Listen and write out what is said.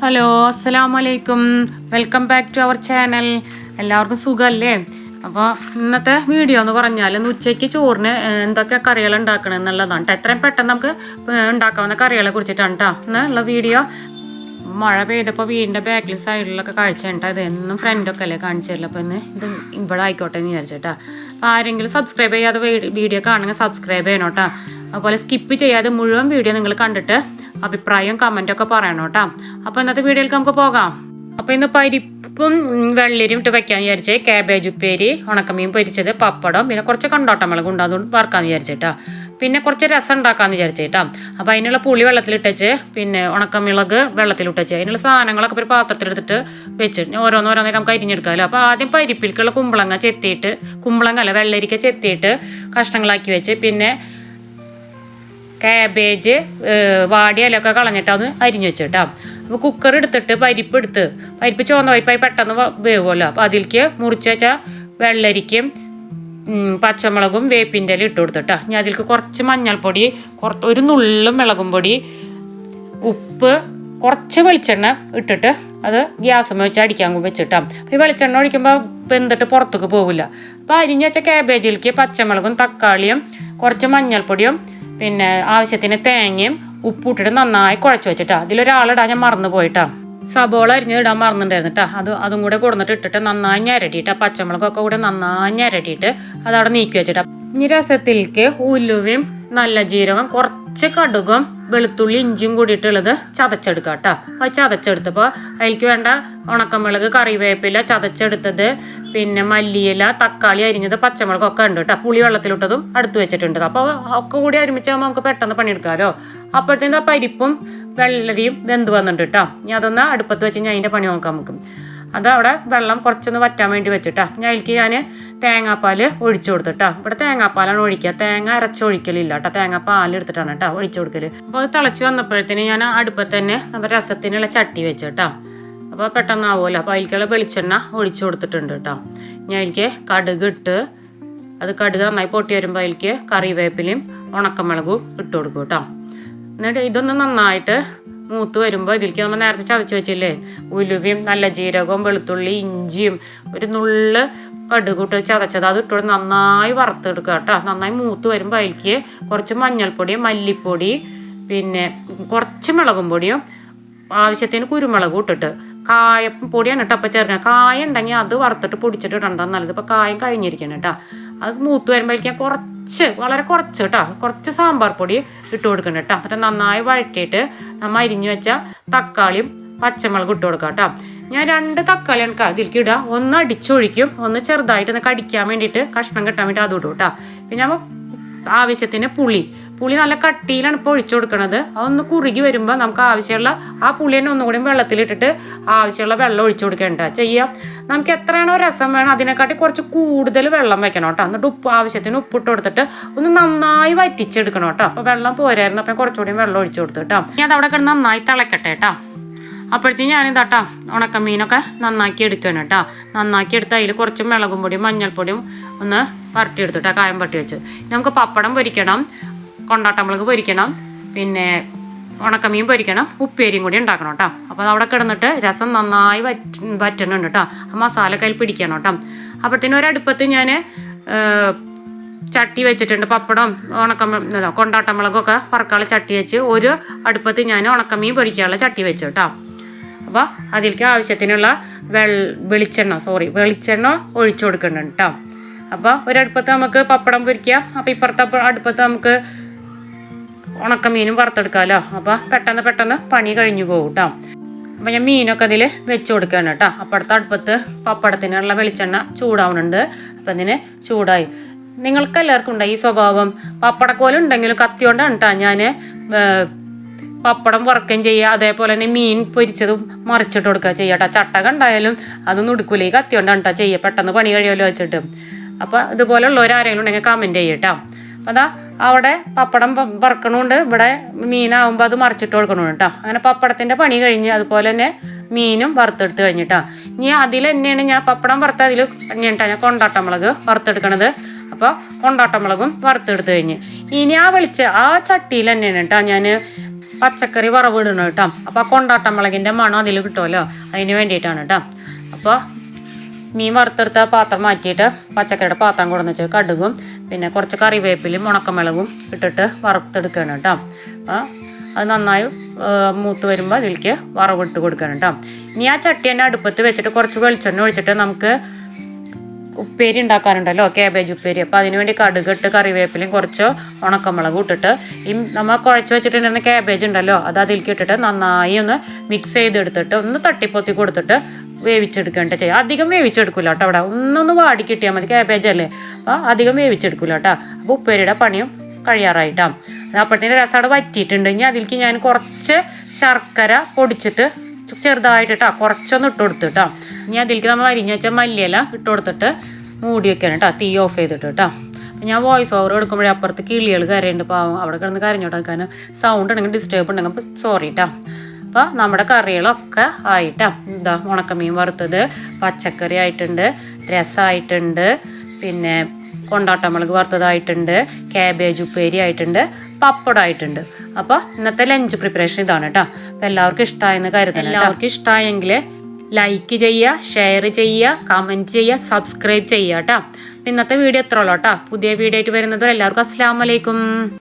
Hello അസ്സലാമു വലൈക്കും welcome back to our channel എല്ലാവർക്കും സുഖമല്ലേ അപ്പോൾ ഇന്നത്തെ വീഡിയോ എന്ന് പറഞ്ഞാൽ ഇന്ന് ഉച്ചയ്ക്ക് ചോറിന് എന്തൊക്കെ കറികൾ ഉണ്ടാക്കണം എന്നുള്ളതാണ്. എത്രയും പെട്ടെന്ന് നമുക്ക് ഉണ്ടാക്കാവുന്ന കറികളെ കുറിച്ചിട്ടാണ് കേട്ടോ എന്നുള്ള വീഡിയോ മഴ പെയ്തപ്പോൾ വീടിന്റെ ബാക്കിൽ സൈഡിലൊക്കെ കാഴ്ച കേട്ടോ ഇത് എന്നും ഫ്രണ്ടൊക്കെ അല്ലേ കാണിച്ചു തരില്ല അപ്പോൾ ഇന്ന് ഇത് ഇവിടെ ആയിക്കോട്ടെ എന്ന് വിചാരിച്ചിട്ടാ അപ്പോൾ ആരെങ്കിലും സബ്സ്ക്രൈബ് ചെയ്യാതെ വീഡിയോ കാണുമെങ്കിൽ സബ്സ്ക്രൈബ് ചെയ്യണം കേട്ടോ അതുപോലെ സ്കിപ്പ് ചെയ്യാതെ മുഴുവൻ വീഡിയോ നിങ്ങൾ കണ്ടിട്ട് അഭിപ്രായവും കമന്റും ഒക്കെ പറയണം കേട്ടോ. അപ്പോൾ ഇന്നത്തെ വീഡിയോയിലേക്ക് നമുക്ക് പോകാം. അപ്പോൾ ഇന്ന് പരിപ്പും വെള്ളരിയും ഇട്ട് വെക്കാൻ വിചാരിച്ചേ കാബേജ് ഉപ്പേരി ഉണക്കമീൻ പൊരിച്ചത് പപ്പടം പിന്നെ കുറച്ച് കണ്ടോട്ടമുളക് ഉണ്ട് അതുകൊണ്ട് വറുക്കാന്ന് വിചാരിച്ചേട്ടാ പിന്നെ കുറച്ച് രസം ഉണ്ടാക്കാമെന്ന് വിചാരിച്ചേട്ടാ അപ്പോൾ അതിനുള്ള പുളി വെള്ളത്തിലിട്ടച്ച് പിന്നെ ഉണക്കമുളക് വെള്ളത്തിലിട്ടച്ച് അതിനുള്ള സാധനങ്ങളൊക്കെ ഒരു പാത്രത്തിലെടുത്തിട്ട് വെച്ച് ഓരോന്നോരോന്നേ നമുക്ക് അരിഞ്ഞെടുക്കാമല്ലോ. അപ്പോൾ ആദ്യം പരിപ്പിൽക്കുള്ള കുമ്പളങ്ങ ചെത്തിയിട്ട് കുമ്പളങ്ങ അല്ല വെള്ളരിക്ക ചെത്തിയിട്ട് കഷ്ണങ്ങളാക്കി വെച്ച് പിന്നെ കാബേജ് വാടിയ ഇലയൊക്കെ കളഞ്ഞിട്ട് അത് അരിഞ്ഞു വെച്ചിട്ടാ. അപ്പോൾ കുക്കർ എടുത്തിട്ട് പരിപ്പ് എടുത്ത്. പരിപ്പ് ചുവന്ന പരിപ്പായി പെട്ടെന്ന് വേവുമല്ലോ. അപ്പോൾ അതിലേക്ക് മുറിച്ച് വെച്ചാൽ വെള്ളരിക്കും പച്ചമുളകും വേപ്പിന്റെ ഇല ഇട്ട് കൊടുത്തിട്ടാ. ഞാൻ അതിലേക്ക് കുറച്ച് മഞ്ഞൾപ്പൊടി കുറച്ച് ഒരു നുള്ളും മുളകും പൊടി ഉപ്പ് കുറച്ച് വെളിച്ചെണ്ണ ഇട്ടിട്ട് അത് ഗ്യാസ് വെച്ച് അടിക്കാൻ വെച്ചിട്ടാ. ഈ വെളിച്ചെണ്ണ ഒഴിക്കുമ്പോൾ വെന്തിട്ട് പുറത്തേക്ക് പോകില്ല അപ്പോൾ അരിഞ്ഞ് വെച്ച ക്യാബേജിലേക്ക് പച്ചമുളകും തക്കാളിയും കുറച്ച് മഞ്ഞൾപ്പൊടിയും പിന്നെ ആവശ്യത്തിന് തേങ്ങയും ഉപ്പിട്ടിട്ട് നന്നായി കുഴച്ച് വെച്ചിട്ടാ. അതിലൊരാളിടാൻ ഞാൻ മറന്നു പോയിട്ടാ. സബോള അരിഞ്ഞ് ഇടാൻ മറന്നിട്ടുണ്ടായിരുന്നു അത് അതും കൂടെ കൊടുന്നിട്ട് ഇട്ടിട്ട് നന്നായി ഞരട്ടിട്ട് പച്ചമുളകൊക്കെ കൂടെ നന്നായി ഞരട്ടിട്ട് അതവിടെ നീക്കി വെച്ചിട്ടാ. ഇനി രസത്തിലേക്ക് ഉലുവയും നല്ല ജീരകം കുറച്ച് കടുകും വെളുത്തുള്ളി ഇഞ്ചിയും കൂടിയിട്ടുള്ളത് ചതച്ചെടുക്കുക കേട്ടോ അത് ചതച്ചെടുത്തപ്പോൾ അതിലേക്ക് വേണ്ട ഉണക്കമുളക് കറിവേപ്പില ചതച്ചെടുത്തത് പിന്നെ മല്ലിയില തക്കാളി അരിഞ്ഞത് പച്ചമുളകൊക്കെ ഉണ്ട് കേട്ടോ പുളി വെള്ളത്തിലിട്ടതും അടുത്ത് വെച്ചിട്ടുണ്ട്. അപ്പോൾ ഒക്കെ കൂടി ഒരുമിച്ചാകുമ്പോൾ നമുക്ക് പെട്ടെന്ന് പണിയെടുക്കാമല്ലോ അപ്പോഴത്തേനും ആ പരിപ്പും വെള്ളരിയും വെന്ത് വന്നിട്ടുണ്ട് കേട്ടോ ഇനി അതൊന്ന് അടുപ്പത്ത് വെച്ച് കഴിഞ്ഞാൽ അതിന്റെ പണി നോക്കാം നമുക്ക്. അത് അവിടെ വെള്ളം കുറച്ചൊന്ന് വറ്റാൻ വേണ്ടി വെച്ചിട്ടാ ഞാൻ അതിലേക്ക് ഞാൻ തേങ്ങാപ്പാൽ ഒഴിച്ചു കൊടുത്തിട്ടാ ഇവിടെ തേങ്ങാപ്പാലാണ് ഒഴിക്കുക. തേങ്ങ അരച്ചൊഴിക്കലില്ല കേട്ടോ തേങ്ങാപ്പാൽ എടുത്തിട്ടാണ് കേട്ടോ ഒഴിച്ചു കൊടുക്കൽ അപ്പോൾ അത് തിളച്ച് വന്നപ്പോഴത്തേന് ഞാൻ അടുപ്പത്ത് തന്നെ നമ്മുടെ രസത്തിനുള്ള ചട്ടി വെച്ചു കേട്ടോ അപ്പോൾ പെട്ടെന്ന് ആവുമല്ലോ അപ്പോൾ അതിലേക്കുള്ള വെളിച്ചെണ്ണ ഒഴിച്ചു കൊടുത്തിട്ടുണ്ട് കേട്ടോ ഞാൻ അതിലേക്ക് കടുക് ഇട്ട് അത് കടുക് നന്നായി പൊട്ടി വരുമ്പോൾ അതിലേക്ക് കറിവേപ്പിലയും ഉണക്കമുളകും ഇട്ട് കൊടുക്കും കേട്ടോ എന്നിട്ട് ഇതൊന്ന് നന്നായിട്ട് മൂത്ത് വരുമ്പോൾ ഇതിലേക്ക് നമ്മൾ നേരത്തെ ചതച്ച് വെച്ചില്ലേ? ഉലുവയും നല്ല ജീരകവും വെളുത്തുള്ളി ഇഞ്ചിയും ഒരു നുള്ള് കടുകൂട്ട് ചതച്ചത്. അത് ഇട്ടോട് നന്നായി വറുത്തെടുക്കുക കേട്ടോ. നന്നായി മൂത്ത് വരുമ്പോൾ അതിലേക്ക് കുറച്ച് മഞ്ഞൾപ്പൊടി മല്ലിപ്പൊടി പിന്നെ കുറച്ച് മുളകും പൊടിയും ആവശ്യത്തിന് കുരുമുളകും ഇട്ടിട്ട് കായപ്പം പൊടിയാണ് കേട്ടോ അപ്പം ചേർക്കണം കായ ഉണ്ടെങ്കിൽ അത് വറുത്തിട്ട് പൊടിച്ചിട്ട് ഇടണ്ട നല്ലത് ഇപ്പം കായം കഴിഞ്ഞിരിക്കണം കേട്ടോ. അത് മൂത്ത് വരുമ്പോഴേക്കും കുറച്ച് വളരെ കുറച്ച് കേട്ടോ. കുറച്ച് സാമ്പാർ പൊടി ഇട്ട് കൊടുക്കണം കേട്ടോ. എന്നിട്ട് നന്നായി വഴറ്റിയിട്ട് നമ്മൾ അരിഞ്ഞു വെച്ച തക്കാളിയും പച്ചമുളകും ഇട്ട് കൊടുക്കാം കേട്ടോ. ഞാൻ രണ്ട് തക്കാളി എനിക്ക് അതിലേക്ക് ഇടുക. ഒന്ന് അടിച്ചൊഴിക്കും ഒന്ന് ചെറുതായിട്ട് ഒന്ന് കടിക്കാൻ വേണ്ടിയിട്ട് കഷ്ണം കിട്ടാൻ വേണ്ടി അതും ഇടും കേട്ടോ. പിന്നെ ആവശ്യത്തിന് പുളി പുളി നല്ല കട്ടിയിലാണ് ഇപ്പോൾ ഒഴിച്ചു കൊടുക്കുന്നത് അതൊന്ന് കുറുകി വരുമ്പോൾ നമുക്ക് ആവശ്യമുള്ള ആ പുളി തന്നെ ഒന്നുകൂടി വെള്ളത്തിലിട്ടിട്ട് ആവശ്യമുള്ള വെള്ളം ഒഴിച്ചു കൊടുക്കേണ്ട. ചെയ്യാം. നമുക്ക് എത്രയാണോ രസം വേണം അതിനെക്കാട്ടി കുറച്ച് കൂടുതൽ വെള്ളം വെക്കണം കേട്ടോ. എന്നിട്ട് ഉപ്പ് ആവശ്യത്തിന് ഉപ്പിട്ട് കൊടുത്തിട്ട് ഒന്ന് നന്നായി വറ്റിച്ചെടുക്കണം കേട്ടോ. അപ്പോൾ വെള്ളം പോരായിരുന്നു അപ്പം കുറച്ചുകൂടി വെള്ളം ഒഴിച്ചു കൊടുത്തു കേട്ടോ. ഇനി അത് അവിടെ കിടന്ന് നന്നായി തിളക്കട്ടെ കേട്ടോ. അപ്പോഴത്തേക്കും ഉണക്ക ഉണക്കമീനൊക്കെ നന്നാക്കി എടുക്കണം കേട്ടോ. നന്നാക്കി എടുത്ത് അതിൽ കുറച്ച് മുളകും പൊടിയും മഞ്ഞൾപ്പൊടിയും ഒന്ന് പരട്ടി എടുത്തിട്ടാ കായം പട്ടി വെച്ച്. നമുക്ക് പപ്പടം പൊരിക്കണം. കൊണ്ടാട്ടമുളക് പൊരിക്കണം. പിന്നെ ഉണക്കമീൻ പൊരിക്കണം. ഉപ്പേരിയും കൂടി ഉണ്ടാക്കണം കേട്ടോ അപ്പോൾ അവിടെ കിടന്നിട്ട് രസം നന്നായി വറ്റ വറ്റണുണ്ട് കേട്ടോ ആ മസാല കയ്യിൽ പിടിക്കണം കേട്ടോ അപ്പോഴത്തേനും ഒരടുപ്പത്ത് ഞാൻ ചട്ടി വെച്ചിട്ടുണ്ട്. പപ്പടം ഉണക്ക കൊണ്ടാട്ടമുളകൊക്കെ പറക്കാളെ ചട്ടി വെച്ച് ഒരു അടുപ്പത്ത് ഞാൻ ഉണക്കമീൻ പൊരിക്കാനുള്ള ചട്ടി വെച്ചു കേട്ടോ അപ്പോൾ അതിലേക്ക് ആവശ്യത്തിനുള്ള വെൾ വെളിച്ചെണ്ണ സോറി വെളിച്ചെണ്ണ ഒഴിച്ചു കൊടുക്കുന്നുണ്ട് കേട്ടോ അപ്പോൾ ഒരടുപ്പത്ത് നമുക്ക് പപ്പടം പൊരിക്കാം. അപ്പോൾ ഇപ്പുറത്തെ അടുപ്പത്ത് നമുക്ക് ഉണക്കമീനും വറുത്തെടുക്കാമല്ലോ അപ്പോൾ പെട്ടെന്ന് പെട്ടെന്ന് പണി കഴിഞ്ഞു പോകും കേട്ടോ അപ്പോൾ ഞാൻ മീനൊക്കെ അതിൽ വെച്ച് കൊടുക്കുകയാണ് കേട്ടോ അടുത്ത അടുപ്പത്ത് പപ്പടത്തിനുള്ള വെളിച്ചെണ്ണ ചൂടാവുന്നുണ്ട് അപ്പം അതിന് ചൂടായി. നിങ്ങൾക്ക് എല്ലാവർക്കും ഉണ്ടായി ഈ സ്വഭാവം? പപ്പടക്കോലും ഉണ്ടെങ്കിലും കത്തിയോണ്ടാണ് കേട്ടോ ഞാൻ പപ്പടം വറക്കുകയും ചെയ്യുക. അതേപോലെ തന്നെ മീൻ പൊരിച്ചതും മറിച്ചിട്ട് കൊടുക്കുക ചെയ്യുക കേട്ടോ ചട്ടക ഉണ്ടായാലും അതൊന്നും ഉടുക്കൂല ഈ കത്തി കൊണ്ടാണ് കേട്ടോ ചെയ്യുക. പെട്ടെന്ന് പണി കഴിയുമല്ലോ വെച്ചിട്ട്. അപ്പോൾ ഇതുപോലുള്ളവർ ആരെങ്കിലും ഉണ്ടെങ്കിൽ കമന്റ് ചെയ്യട്ടോ അതാ അവിടെ പപ്പടം വ- വറക്കണുണ്ട്. ഇവിടെ മീനാവുമ്പോൾ അത് മറിച്ചിട്ട് കൊടുക്കണുണ്ട് കേട്ടോ അങ്ങനെ പപ്പടത്തിന്റെ പണി കഴിഞ്ഞ് അതുപോലെ തന്നെ മീനും വറുത്തെടുത്ത് കഴിഞ്ഞിട്ടാ. ഇനി അതിൽ തന്നെയാണ് ഞാൻ പപ്പടം വറുത്ത അതിൽ തന്നെയാണ് ഞാൻ കൊണ്ടാട്ടമുളക് വറുത്തെടുക്കണത്. അപ്പോൾ കൊണ്ടാട്ടമുളകും വറുത്തെടുത്ത് കഴിഞ്ഞ്. ഇനി ആ വെളിച്ച ആ ചട്ടിയിൽ തന്നെയാണ് കേട്ടോ ഞാൻ പച്ചക്കറി വറവിടണം കേട്ടോ അപ്പോൾ ആ കൊണ്ടാട്ടം മുളകിന്റെ മണം അതിൽ കിട്ടുമല്ലോ. അതിന് വേണ്ടിയിട്ടാണ് കേട്ടോ അപ്പോൾ മീൻ വറുത്തെടുത്ത പാത്രം മാറ്റിയിട്ട് പച്ചക്കറിയുടെ പാത്രം കൊടുന്ന് വെച്ചാൽ കടുകും പിന്നെ കുറച്ച് കറിവേപ്പിലും ഉണക്കമിളകും ഇട്ടിട്ട് വറുത്തെടുക്കണം കേട്ടോ. അപ്പോൾ അത് നന്നായി മൂത്ത് വരുമ്പോൾ അതിലേക്ക് വറവിട്ട് കൊടുക്കണം കേട്ടോ. ഇനി ആ ചട്ടി തന്നെ അടുപ്പത്ത് വെച്ചിട്ട് കുറച്ച് വെളിച്ചെണ്ണ ഒഴിച്ചിട്ട് നമുക്ക് ഉപ്പേരി ഉണ്ടാക്കാനുണ്ടല്ലോ കാബേജ് ഉപ്പേരി. അപ്പോൾ അതിനുവേണ്ടി കടുകിട്ട് കറിവേപ്പിലയും കുറച്ച് ഉണക്കമുളകും ഇട്ടിട്ട് ഈ നമ്മൾ കുഴച്ച് വെച്ചിട്ടുണ്ടെങ്കിൽ കാബേജ് ഉണ്ടല്ലോ അത് അതിലേക്ക് ഇട്ടിട്ട് നന്നായി ഒന്ന് മിക്സ് ചെയ്തെടുത്തിട്ട് ഒന്ന് തട്ടിപ്പൊത്തി കൊടുത്തിട്ട് വേവിച്ചെടുക്കേണ്ട ചെയ്യുക അധികം വേവിച്ചെടുക്കില്ല കേട്ടോ അവിടെ. ഒന്നൊന്ന് വാടി കിട്ടിയാൽ മതി കാബേജ് അല്ലേ? അപ്പോൾ അധികം വേവിച്ചെടുക്കില്ല കേട്ടോ. അപ്പോൾ ഉപ്പേരിയുടെ പണിയും കഴിയാറായിട്ടാ. അപ്പോഴത്തേന് രസം അവിടെ വറ്റിയിട്ടുണ്ടെങ്കിൽ അതിലേക്ക് ഞാൻ കുറച്ച് ശർക്കര പൊടിച്ചിട്ട് ചെറുതായിട്ട് കേട്ടോ കുറച്ചൊന്ന് ഇട്ട് കൊടുത്ത് കേട്ടോ. ഇനി അതിലേക്ക് നമ്മൾ അരിഞ്ഞ വെച്ച മല്ലിയില ഇട്ട് കൊടുത്തിട്ട് മൂടി വെക്കണം കേട്ടോ. തീ ഓഫ് ചെയ്തിട്ട് കേട്ടോ. അപ്പം ഞാൻ വോയിസ് ഓവർ എടുക്കുമ്പോഴേ അപ്പുറത്ത് കിളികൾ കരയുണ്ട് പാവം. അവിടെ കിടന്ന് കരഞ്ഞോട്ടാക്കാൻ സൗണ്ട് ഉണ്ടെങ്കിൽ ഡിസ്റ്റേബ് ഉണ്ടെങ്കിൽ അപ്പോൾ സോറി കേട്ടോ അപ്പോൾ നമ്മുടെ കറികളൊക്കെ ആയിട്ടാ. എന്താ ഉണക്കമീൻ വറുത്തത് പച്ചക്കറി ആയിട്ടുണ്ട് രസമായിട്ടുണ്ട് പിന്നെ കൊണ്ടാട്ടമുളക് വറുത്തതായിട്ടുണ്ട് കാബേജ് ഉപ്പേരി ആയിട്ടുണ്ട് പപ്പടമായിട്ടുണ്ട് അപ്പോൾ ഇന്നത്തെ ലഞ്ച് പ്രിപ്പറേഷൻ ഇതാണ് കേട്ടോ. അപ്പോൾ എല്ലാവർക്കും ഇഷ്ടമായെന്ന് കരുതുന്നു എല്ലാവർക്കും ഇഷ്ടമായെങ്കിൽ ലൈക്ക് ചെയ്യുക ഷെയർ ചെയ്യുക കമന്റ് ചെയ്യുക സബ്സ്ക്രൈബ് ചെയ്യുക കേട്ടോ. ഇന്നത്തെ വീഡിയോ എത്ര ഉള്ളൂ കേട്ടോ. പുതിയ വീഡിയോ ആയിട്ട് വരുന്നത് എല്ലാവർക്കും അസ്സാം വലൈക്കും